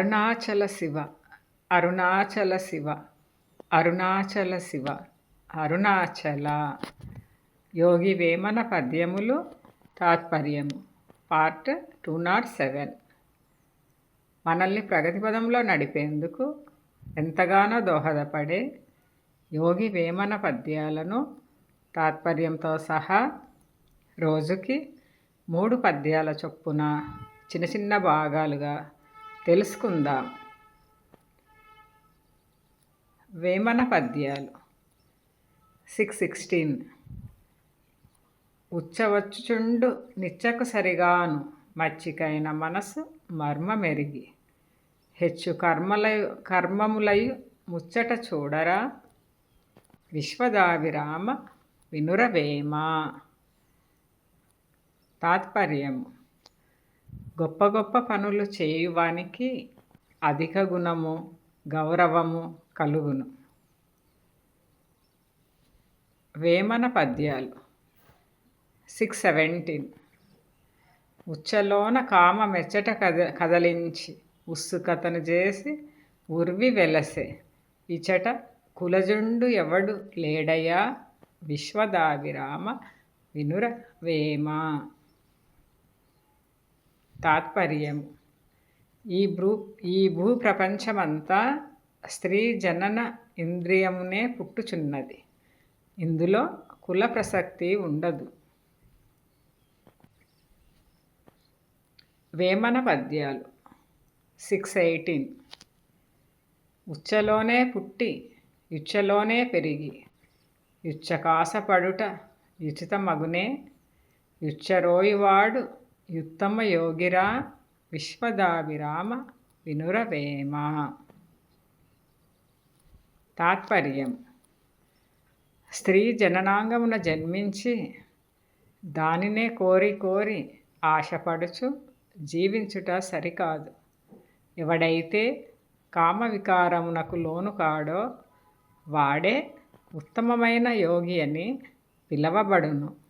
అరుణాచల శివ అరుణాచల శివ అరుణాచల శివ అరుణాచల. యోగి వేమన పద్యములు తాత్పర్యము part two not seven. మనల్ని ప్రగతి పదంలో నడిపేందుకు ఎంతగానో దోహదపడే యోగి వేమన పద్యాలను తాత్పర్యంతో సహా రోజుకి మూడు పద్యాల చొప్పున చిన్న చిన్న భాగాలుగా తెలుసుకుందాం. వేమన పద్యాలు. Six sixteen. ఉచ్చవచ్చుచుండు నిచ్చకు సరిగాను మచ్చికైన మనసు మర్మమెరిగి. హెచ్చు కర్మలయు కర్మములయు ముచ్చట చూడరా? విశ్వదావిరామ వినురవేమ? తాత్పర్యము. గొప్ప గొప్ప పనులు చేయువానికి అధిక గుణము గౌరవము కలుగును. వేమన పద్యాలు. Six seventeen. ఉచ్చలోన కామ మెచ్చట కద కదలించి ఉత్సుకతను చేసి ఉర్వి వెలసే. ఇచట కులజుండు ఎవడు లేడయా? విశ్వదావిరామ వినుర వేమ? తాత్పర్యం. ఈ భూ ఈ భూ ప్రపంచమంతా స్త్రీ జనన ఇంద్రియమునే పుట్టుచున్నది. ఇందులో కుల ప్రసక్తి ఉండదు. వేమన పద్యాలు. Six eighteen. ఉచ్చలోనే పుట్టి యుచ్చలోనే పెరిగి యుచ్చకాసపడుట యుచితమగునే యుచ్చరోయివాడు యుత్తమ యోగిరా విశ్వదాభిరామ వినురవేమ. తాత్పర్యం. స్త్రీ జననాంగమున జన్మించి దానినే కోరి కోరి ఆశపడుచు జీవించుట సరికాదు. ఎవడైతే కామ వికారమునకు లోను కాడో వాడే ఉత్తమమైన యోగి అని పిలవబడును.